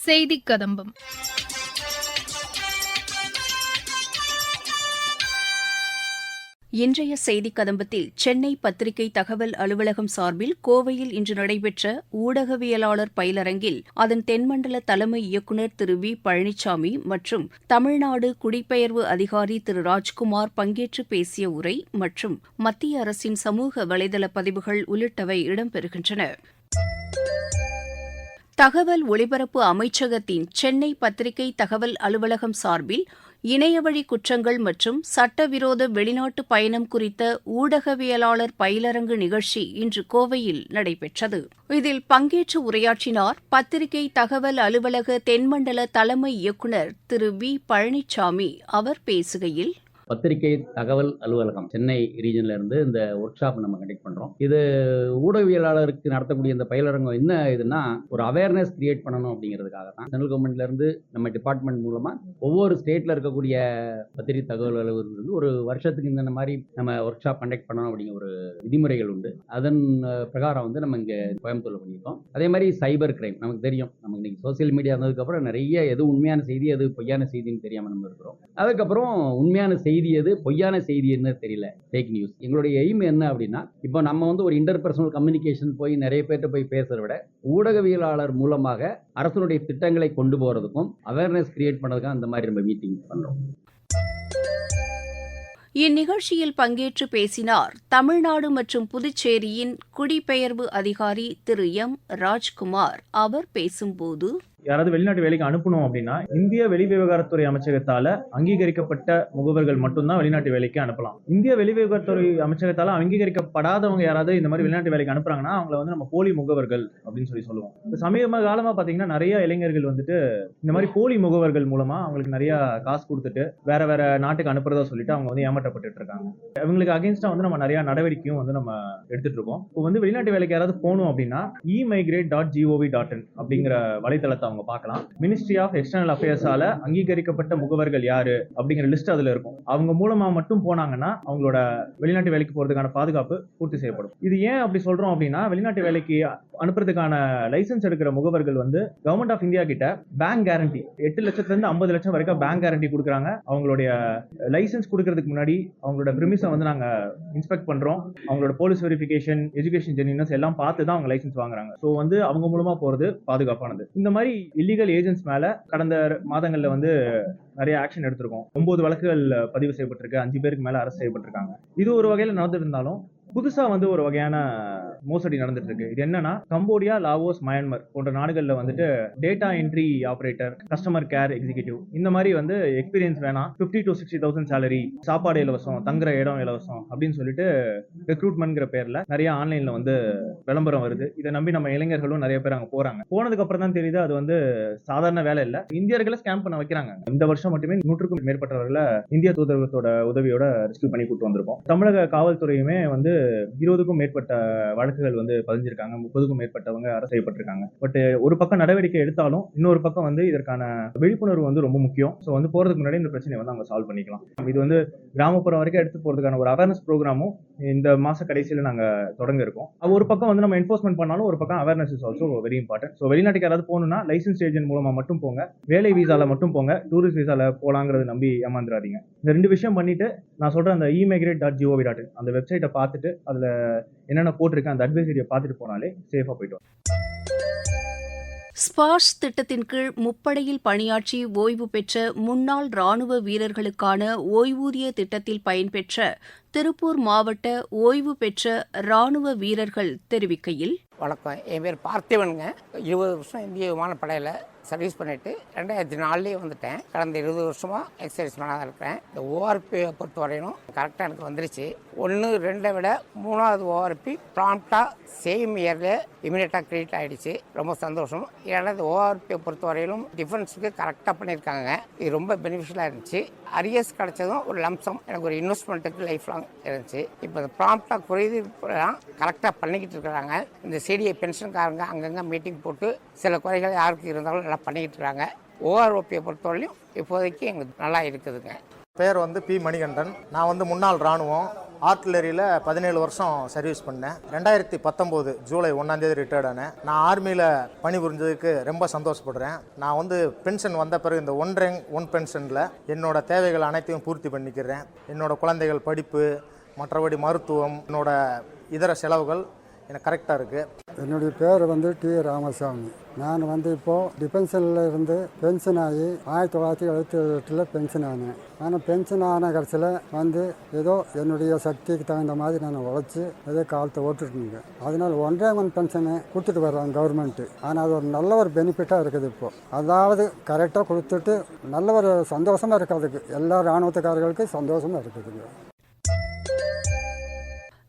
செய்திக் கதம்பம் இன்றைய செய்திக் கதம்பத்தில் சென்னை பத்திரிகை தகவல் அலுவலகம் சார்பில் கோவையில் இன்று நடைபெற்ற ஊடகவியலாளர் பயிலரங்கில் அதன் தென்மண்டல தலைமை இயக்குநர் திரு வி பழனிசாமி மற்றும் தமிழ்நாடு குடிபெயர்வு அதிகாரி திரு ராஜ்குமார் பங்கேற்று பேசிய உரை மற்றும் மத்திய அரசின் சமூக வலைதள பதிவுகள் உள்ளிட்டவை இடம்பெறுகின்றன. தகவல் ஒலிபரப்பு அமைச்சகத்தின் சென்னை பத்திரிகை தகவல் அலுவலகம் சார்பில் இணையவழி குற்றங்கள் மற்றும் சட்டவிரோத வெளிநாட்டு பயணம் குறித்த ஊடகவியலாளர் பயிலரங்கு நிகழ்ச்சி இன்று கோவையில் நடைபெற்றது. இதில் பங்கேற்று உரையாற்றினார் பத்திரிகை தகவல் அலுவலக தென்மண்டல தலைமை இயக்குநர் திரு வி பழனிசாமி அவர் பேசுகையில் பத்திரிகை தகவல் அலுவலகம் சென்னை ரீஜன்ல இருந்து இந்த ஒர்க் ஷாப் நம்ம கண்டக்ட் பண்றோம். இது ஊடகவியலாளருக்கு நடத்தக்கூடிய இந்த பயிலரங்கம் என்ன இதுன்னா ஒரு அவேர்னஸ் கிரியேட் பண்ணணும் அப்படிங்கிறதுக்காக தான். சென்ட்ரல் கவர்மெண்ட்ல இருந்து நம்ம டிபார்ட்மெண்ட் மூலமா ஒவ்வொரு ஸ்டேட்ல இருக்கக்கூடிய பத்திரிகை தகவல் அலுவலகம் ஒரு வருஷத்துக்கு இந்த மாதிரி நம்ம ஒர்க் ஷாப் கண்டக்ட் பண்ணணும் அப்படிங்கிற ஒரு விதிமுறைகள் உண்டு. அதன் பிரகாரம் வந்து நம்ம இங்க கோயம்புத்தூர்ல பண்ணியிருக்கோம். அதே மாதிரி சைபர் கிரைம் நமக்கு தெரியும். நமக்கு இன்னைக்கு சோசியல் மீடியா வந்ததுக்கப்புறம் நிறைய எது உண்மையான செய்தி எது பொய்யான செய்தின்னு தெரியாம நம்ம இருக்கிறோம். அதுக்கப்புறம் உண்மையான செய்தி எது? பொய்யான செய்தி என்ன தெரியல. ஃபேக் நியூஸ் எங்களுடைய எய்ம் என்ன அப்படின்னா இப்போ நம்ம வந்து ஒரு இன்டர் பர்சனல் கம்யூனிகேஷன் போய் நிறைய பேர்கிட்ட போய் பேசுறத விட ஊடகவியலாளர் மூலமாக அரசனுடைய திட்டங்களை கொண்டு போகிறதுக்கும் அவேர்னஸ் கிரியேட் பண்ணதுக்கும் அந்த மாதிரி நம்ம மீட்டிங் பண்ணுறோம் இந்நிகழ்ச்சியில் பங்கேற்று பேசினார் தமிழ்நாடு மற்றும் புதுச்சேரியின் குடிபெயர்வு அதிகாரி திரு எம். ராஜ்குமார். அவர் பேசும்போது யாராவது வெளிநாட்டு வேலைக்கு அனுப்பணும் அப்படின்னா இந்திய வெளிவிவகாரத்துறை அமைச்சகத்தால அங்கீகரிக்கப்பட்ட முகவர்கள் மட்டும்தான் வெளிநாட்டு வேலைக்கு அனுப்பலாம். இந்திய வெளி விவகாரத்துறை அமைச்சகத்தால அங்கீகரிக்கப்படாதவங்க யாராவது இந்த மாதிரி வெளிநாட்டு வேலைக்கு அனுப்புறாங்கன்னா அவங்கள வந்து நம்ம போலி முகவர்கள் அப்படின்னு சொல்லி சொல்லுவோம். இப்போ சமீப காலமா பாத்தீங்கன்னா நிறைய இளைஞர்கள் வந்துட்டு இந்த மாதிரி போலி முகவர்கள் மூலமா அவங்களுக்கு நிறைய காசு கொடுத்துட்டு வேற வேற நாட்டுக்கு அனுப்புறதா சொல்லிட்டு அவங்க வந்து ஏமாற்றப்பட்டு இருக்காங்க. இவங்களுக்கு அகேன்ஸ்டா வந்து நம்ம நிறைய நடவடிக்கையும் வந்து நம்ம எடுத்துட்டு இருக்கோம். இப்போ வந்து வெளிநாட்டு வேலைக்கு யாராவது போகணும் அப்படின்னா e migrate dot G O V dot in அப்படிங்கிற வலைத்தளத்தை அவங்க பார்க்கலாம். மினிஸ்ட்ரி ஆஃப் எக்ஸ்டர்னல் அஃபேர்ஸால அங்கீகரிக்கப்பட்ட முகவர்கள் யாரு? அப்படிங்கிற லிஸ்ட் அதுல இருக்கும். அவங்க மூலமா மட்டும் போனாங்கன்னா அவங்களோட வெளிநாட்டு வேலைக்கு போறதுக்கான பாதுகாப்பு பூர்த்தி செய்யப்படும். இது ஏன் அப்படி சொல்றோம் அப்படின்னா வெளிநாட்டு வேலைக்கு அனுப்புறதுக்கான லைசன்ஸ் எடுக்கிற முகவர்கள் வந்து கவர்மெண்ட் ஆஃப் இந்தியா கிட்ட பேங்க் கேரண்டி எட்டு லட்சத்துல இருந்து ஐம்பது லட்சம் வரைக்கும் பேங்க் கேரண்டி கொடுக்குறாங்க. அவங்களுடைய லைசன்ஸ் கொடுக்கறதுக்கு முன்னாடி அவங்களோட பிரிமிஸை வந்து நாங்க இன்ஸ்பெக்ட் பண்றோம். அவங்களோட போலீஸ் வெரிஃபிகேஷன் எஜுகேஷன் ஜெனினஸ் எல்லாம் பார்த்து தான் அவங்க லைசன்ஸ் வாங்குறாங்க. ஸோ வந்து அவங்க மூலமா போறது பாதுகாப்பானது. இந்த மாதிரி இல்லீகல் ஏஜென்ட்ஸ் மேல கடந்த மாதங்கள்ல வந்து நிறைய ஆக்ஷன் எடுத்திருக்கோம். ஒன்பது வழக்குகள் பதிவு செய்யப்பட்டிருக்கு. அஞ்சு பேருக்கு மேல அரசு செய்யப்பட்டிருக்காங்க. இது ஒரு வகையில நடந்துட்டு இருந்தாலும் புதுசா வந்து ஒரு வகையான மோசடி நடந்துட்டு இருக்கு இது என்னன்னா கம்போடியா லாவோஸ் மயன்மர் போன்ற நாடுகள்ல வந்துட்டு data entry operator customer care executive இந்த மாதிரி வந்து எக்ஸ்பீரியன்ஸ் வேணாம். 50 டு சிக்ஸ்டி தௌசண்ட் சேலரி சாப்பாடு இலவசம் தங்குற இடம் இலவசம் அப்படின்னு சொல்லிட்டு ரெக்ரூட்மெண்ட்ங்கிற பேர்ல நிறைய ஆன்லைன்ல வந்து விளம்பரம் வருது. இதை நம்பி நம்ம இளைஞர்களும் நிறைய பேர் அங்க போறாங்க. போனதுக்கு அப்புறம் தான் தெரியுது அது வந்து சாதாரண வேலை இல்ல. இந்தியர்களை ஸ்கேம் பண்ண வைக்கிறாங்க. இந்த வருஷம் மட்டுமே நூற்றுக்கும் மேற்பட்டவர்களை இந்திய தூதரகத்தோட உதவியோட ரெஸ்கியூ பண்ணி கூட்டு வந்திருக்கோம். தமிழக காவல்துறையுமே வந்து இருபதுக்கும் மேற்பட்ட வழக்குகள் வந்து பதிஞ்சிருக்காங்க முப்பதுக்கும் மேற்பட்டவங்க அரசு செய்யப்பட்டிருக்காங்க. பட் ஒரு பக்கம் நடவடிக்கை எடுத்தாலும் இன்னொரு பக்கம் வந்து இதற்கான விழிப்புணர்வு வந்து ரொம்ப முக்கியம். ஸோ வந்து போறதுக்கு முன்னாடி இந்த பிரச்சனையை வந்து அவங்க சால்வ் பண்ணிக்கலாம். இது வந்து கிராமப்புறம் வரைக்கும் எடுத்து போறதுக்கான ஒரு அவேர்னஸ் ப்ரோக்ராமும் இந்த மாச கடைசியில நாங்க தொடங்க இருக்கோம். அது ஒரு பக்கம் வந்து நம்ம என்ஃபோர்ஸ்மெண்ட் பண்ணாலும் ஒரு பக்கம் awareness is also very important so வெளிநாட்டுக்கு யாராவது போகணும்னா லைசன்ஸ் ஏஜென்ட் மூலமா மட்டும் போங்க. வேலை விசால மட்டும் போங்க. டூரிஸ்ட் விசால போலாங்கிறத நம்பி ஏமாந்துடாதீங்க இந்த ரெண்டு விஷயம் பண்ணிட்டு நான் சொல்கிற அந்த இமைக்ரேட் டாட் ஜிஓவி டாட் அந்த வெப்சைட்டை பார்த்துட்டு அதுல என்னென்ன போட்டிருக்கேன் அந்த அட்வைசரியை பார்த்துட்டு போனாலே சேஃபாக போயிட்டு ஸ்பாஷ் திட்டத்தின் கீழ் முப்படையில் பணியாற்றி ஓய்வு பெற்ற முன்னாள் ராணுவ வீரர்களுக்கான ஓய்வூதிய திட்டத்தில் பயன்பெற்ற திருப்பூர் மாவட்ட ஓய்வு பெற்ற ராணுவ வீரர்கள் தெரிவிக்கையில் வணக்கம். என் பேர் பார்த்திவனுங்க இருபது வருஷம் இந்திய விமானப்படையில் சர்வீஸ் பண்ணிவிட்டு ரெண்டாயிரத்தி நாலுலேயே வந்துட்டேன். கடந்த இருபது வருஷமாக எக்ஸசைஸ் பண்ணாத இருக்கிறேன். இந்த ஓஆர்பியை பொறுத்த வரையிலும் கரெக்டாக எனக்கு வந்துருச்சு. ஒன்று ரெண்டை விட மூணாவது ஓஆர்பி ப்ராம்ப்டாக சேம் இயரில் இமீடியட்டாக கிரியேட் ஆகிடுச்சு ரொம்ப சந்தோஷம். ஏன்னா இந்த ஓஆர்பியை பொறுத்த வரையிலும் டிஃபென்ஸுக்கு கரெக்டாக பண்ணியிருக்காங்க. இது ரொம்ப பெனிஃபிஷியலாக இருந்துச்சு. அரியர்ஸ் கிடச்சதும் ஒரு லம்சம் எனக்கு ஒரு இன்வெஸ்ட்மெண்ட்டுக்கு லைஃப் லாங் இருந்துச்சு. இப்போ இந்த ப்ராம்ப்டாக குறைது கரெக்டாக பண்ணிக்கிட்டு இருக்கிறாங்க. இந்த சிடிஐ பென்ஷன்காரங்க அங்கங்கே மீட்டிங் போட்டு சில குறைகள் யாருக்கு இருந்தாலும் நல்லா பண்ணிக்கிட்டு இருக்காங்க. ஓஆர்ஓபியை பொறுத்தவரையும் இப்போதைக்கு எங்களுக்கு நல்லா இருக்குதுங்க. பேர் வந்து பி மணிகண்டன். நான் வந்து முன்னாள் இராணுவம். ஆர்ட்லரியில் பதினேழு வருஷம் சர்வீஸ் பண்ணேன். ரெண்டாயிரத்தி பத்தொம்போது ஜூலை ஒன்றாந்தேதி ரிட்டையர்ட் ஆனேன். நான் ஆர்மியில் பணிபுரிஞ்சதுக்கு ரொம்ப சந்தோஷப்படுறேன். நான் வந்து பென்ஷன் வந்த பிறகு இந்த ஒன் ரேங்க் ஒன் பென்ஷனில் என்னோட தேவைகள் அனைத்தையும் பூர்த்தி பண்ணிக்கிறேன். என்னோட குழந்தைகள் படிப்பு மற்றபடி மருத்துவம் என்னோட இதர செலவுகள் எனக்கு கரெக்டாக இருக்குது என்னுடைய பேர் வந்து டி ராமசாமி. நான் வந்து இப்போது டிபென்ஷனில் இருந்து பென்ஷன் ஆகி ஆயிரத்தி தொள்ளாயிரத்தி எழுபத்தி எட்டில் பென்ஷன் ஆனேன். ஆனால் பென்ஷன் ஆன கடைசியில் வந்து ஏதோ என்னுடைய சக்திக்கு தகுந்த மாதிரி நான் உழைச்சி ஏதோ காலத்தை ஓட்டுருக்கேங்க அதனால் ஒன்றே ஒன் பென்ஷனை கொடுத்துட்டு வர்றாங்க கவர்மெண்ட்டு ஆனால் அது ஒரு நல்ல ஒரு பெனிஃபிட்டாக இருக்குது இப்போது அதாவது கரெக்டாக கொடுத்துட்டு நல்ல ஒரு சந்தோஷமாக இருக்குது அதுக்கு. எல்லா இராணுவத்துக்காரர்களுக்கும் சந்தோஷமாக இருக்குதுங்க.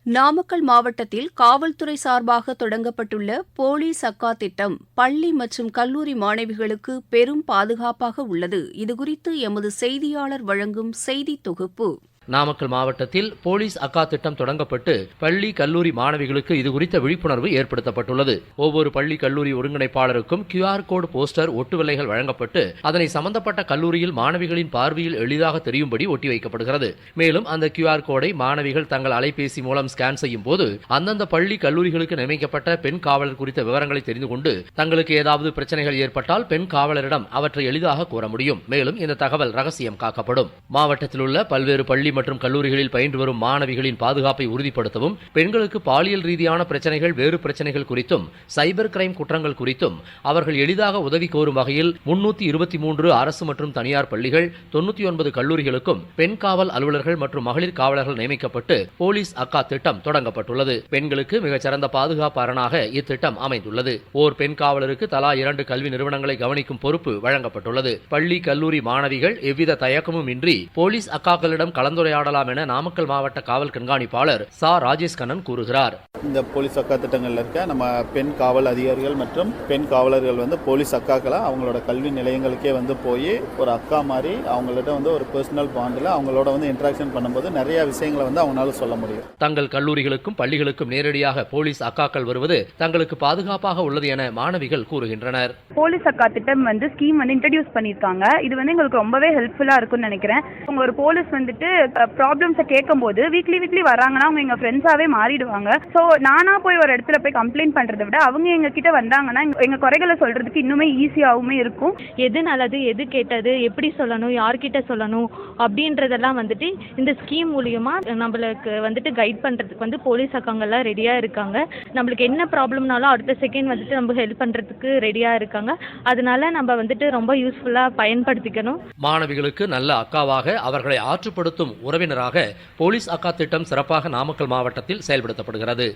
நாமக்கல் மாவட்டத்தில் காவல்துறை சார்பாக தொடங்கப்பட்டுள்ள போலி சக்கா திட்டம் பள்ளி மற்றும் கல்லூரி மாணவிகளுக்கு பெரும் பாதுகாப்பாக உள்ளது. இதுகுறித்து எமது செய்தியாளர் வழங்கும் செய்தி தொகுப்பு. நாமக்கல் மாவட்டத்தில் போலீஸ் அக்கா திட்டம் தொடங்கப்பட்டு பள்ளி கல்லூரி மாணவிகளுக்கு இதுகுறித்த விழிப்புணர்வு ஏற்படுத்தப்பட்டுள்ளது. ஒவ்வொரு பள்ளி கல்லூரி ஒருங்கிணைப்பாளருக்கும் கியூஆர் கோடு போஸ்டர் ஒட்டுவிலைகள் வழங்கப்பட்டு அதனை சம்பந்தப்பட்ட கல்லூரியில் மாணவிகளின் பார்வையில் எளிதாக தெரியும்படி ஒட்டி வைக்கப்படுகிறது. மேலும் அந்த கியூஆர் கோடை மாணவிகள் தங்கள் அலைபேசி மூலம் ஸ்கேன் செய்யும் போது அந்தந்த பள்ளி கல்லூரிகளுக்கு நியமிக்கப்பட்ட பெண் காவலர் குறித்த விவரங்களை தெரிந்து கொண்டு தங்களுக்கு ஏதாவது பிரச்சனைகள் ஏற்பட்டால் பெண் காவலரிடம் அவற்றை எளிதாக கூற முடியும். மேலும் இந்த தகவல் ரகசியம் காக்கப்படும். மாவட்டத்தில் உள்ள பல்வேறு பள்ளி மற்றும் கல்லூரிகளில் பயின்று வரும் மாணவிகளின் பாதுகாப்பை உறுதிப்படுத்தவும் பெண்களுக்கு பாலியல் ரீதியான பிரச்சனைகள் வேறு பிரச்சனைகள் குறித்தும் சைபர் கிரைம் குற்றங்கள் குறித்தும் அவர்கள் எளிதாக உதவி கோரும் வகையில் முன்னூத்தி இருபத்தி மூன்று அரசு மற்றும் தனியார் பள்ளிகள் தொண்ணூத்தி ஒன்பது கல்லூரிகளுக்கும் பெண் காவல் அலுவலர்கள் மற்றும் மகளிர் காவலர்கள் நியமிக்கப்பட்டு போலீஸ் அக்கா திட்டம் தொடங்கப்பட்டுள்ளது. பெண்களுக்கு மிகச்சிறந்த பாதுகாப்பு அரணாக இத்திட்டம் அமைந்துள்ளது. ஓர் பெண் காவலருக்கு தலா இரண்டு கல்வி நிறுவனங்களை கவனிக்கும் பொறுப்பு வழங்கப்பட்டுள்ளது. பள்ளி கல்லூரி மாணவிகள் எவ்வித தயக்கமும் இன்றி போலீஸ் அக்காக்களிடம் கலந்து கலந்துரையாடலாம் என நாமக்கல் மாவட்ட காவல் கண்காணிப்பாளர் சா. ராஜேஷ் கண்ணன் கூறுகிறார். இந்த போலீஸ் அக்கா திட்டங்கள்ல இருக்க நம்ம பெண் காவல் அதிகாரிகள் மற்றும் பெண் காவலர்கள் வந்து போலீஸ் அக்காக்களை அவங்களோட கல்வி நிலையங்களுக்கே வந்து போய் ஒரு அக்கா மாதிரி அவங்கள்ட்ட வந்து ஒரு பர்சனல் பாண்டில் அவங்களோட வந்து இன்ட்ராக்ஷன் பண்ணும்போது நிறைய விஷயங்களை வந்து அவங்களால சொல்ல முடியும். தங்கள் கல்லூரிகளுக்கும் பள்ளிகளுக்கும் நேரடியாக போலீஸ் அக்காக்கள் வருவது தங்களுக்கு பாதுகாப்பாக உள்ளது என மாணவிகள் கூறுகின்றனர். போலீஸ் அக்கா திட்டம் வந்து ஸ்கீம் வந்து இன்ட்ரடியூஸ் பண்ணியிருக்காங்க. இது வந்து எங்களுக்கு ரொம்பவே ஹெல்ப்ஃபுல்லாக இருக்கும்னு நினைக்கிறேன். அவங்க ஒரு போலீஸ் வந்துட்டு ப்ராப்ளம்ஸை கேட்கும்போது வீக்லி வீக்லி வராங்கன்னா அவங்க எங்கள் ஃப்ரெண்ட்ஸாகவே மாறிடுவாங்க. ஸோ நானாக போய் ஒரு இடத்துல போய் கம்ப்ளைண்ட் பண்ணுறதை விட அவங்க எங்கள் கிட்ட வந்தாங்கன்னா எங்கள் குறைகளை சொல்கிறதுக்கு இன்னுமே ஈஸியாகவுமே இருக்கும். எது நல்லது எது கெட்டது எப்படி சொல்லணும் யார்கிட்ட சொல்லணும் அப்படின்றதெல்லாம் வந்துட்டு இந்த ஸ்கீம் மூலியமா நம்மளுக்கு வந்துட்டு கைட் பண்ணுறதுக்கு வந்து போலீஸ் அக்காங்கெல்லாம் ரெடியாக இருக்காங்க. நம்மளுக்கு என்ன ப்ராப்ளம்னாலும் அடுத்த செகண்ட் வந்துட்டு நம்ம ஹெல்ப் பண்ணுறதுக்கு ரெடியாக இருக்காங்க. அதனால நம்ம வந்துட்டு ரொம்ப யூஸ்ஃபுல்லாக பயன்படுத்திக்கணும். மாணவிகளுக்கு நல்ல அக்காவாக அவர்களை ஆற்றுப்படுத்தும் உறவினராக போலீஸ் அக்கா திட்டம் சிறப்பாக நாமக்கல் மாவட்டத்தில் செயல்படுத்தப்படுகிறது.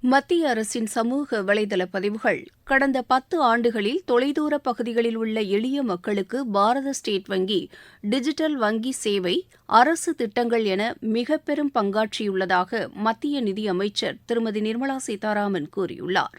மத்திய அரசின் சமூக வலைதள பதிவுகள் கடந்த பத்து ஆண்டுகளில் தொலைதூர பகுதிகளில் உள்ள எளிய மக்களுக்கு பாரத ஸ்டேட் வங்கி டிஜிட்டல் வங்கி சேவை அரசு திட்டங்கள் என மிக பெரும் பங்காற்றியுள்ளதாக மத்திய நிதியமைச்சர் திருமதி நிர்மலா சீதாராமன் கூறியுள்ளார்.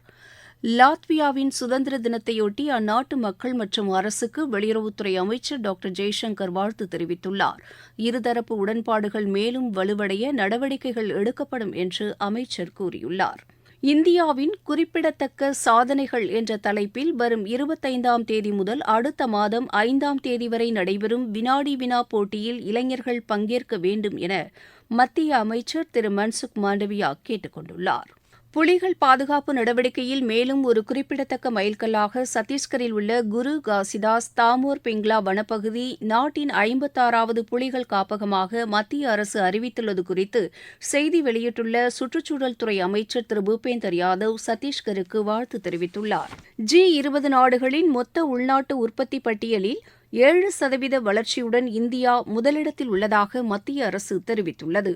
லாத்வியாவின் சுதந்திர தினத்தையொட்டி அந்நாட்டு மக்கள் மற்றும் அரசுக்கு வெளியுறவுத்துறை அமைச்சர் டாக்டர் ஜெய்சங்கர் வாழ்த்து தெரிவித்துள்ளார். இருதரப்பு உடன்பாடுகள் மேலும் வலுவடைய நடவடிக்கைகள் எடுக்கப்படும் என்று அமைச்சர் கூறியுள்ளார். இந்தியாவின் குறிப்பிடத்தக்க சாதனைகள் என்ற தலைப்பில் வரும் இருபத்தைந்தாம் தேதி முதல் அடுத்த மாதம் ஐந்தாம் தேதி வரை நடைபெறும் வினாடி வினா போட்டியில் இளைஞர்கள் பங்கேற்க வேண்டும் என மத்திய அமைச்சர் திரு மன்சுக் மாண்டவியா கேட்டுக் கொண்டுள்ளார். புலிகள் பாதுகாப்பு நடவடிக்கையில் மேலும் ஒரு குறிப்பிடத்தக்க மைல்கல்லாக சத்தீஸ்கரில் உள்ள குரு காசிதாஸ் தாமோர் பிங்லா வனப்பகுதி நாட்டின் ஐம்பத்தாறாவது புலிகள் காப்பகமாக மத்திய அரசு அறிவித்துள்ளது குறித்து செய்தி வெளியிட்டுள்ள சுற்றுச்சூழல் துறை அமைச்சர் திரு பூபேந்தர் யாதவ் சத்தீஸ்கருக்கு வாழ்த்து தெரிவித்துள்ளார். ஜி இருபது நாடுகளின் மொத்த உள்நாட்டு உற்பத்தி பட்டியலில் ஏழு சதவீத வளர்ச்சியுடன் இந்தியா முதலிடத்தில் உள்ளதாக மத்திய அரசு தெரிவித்துள்ளது.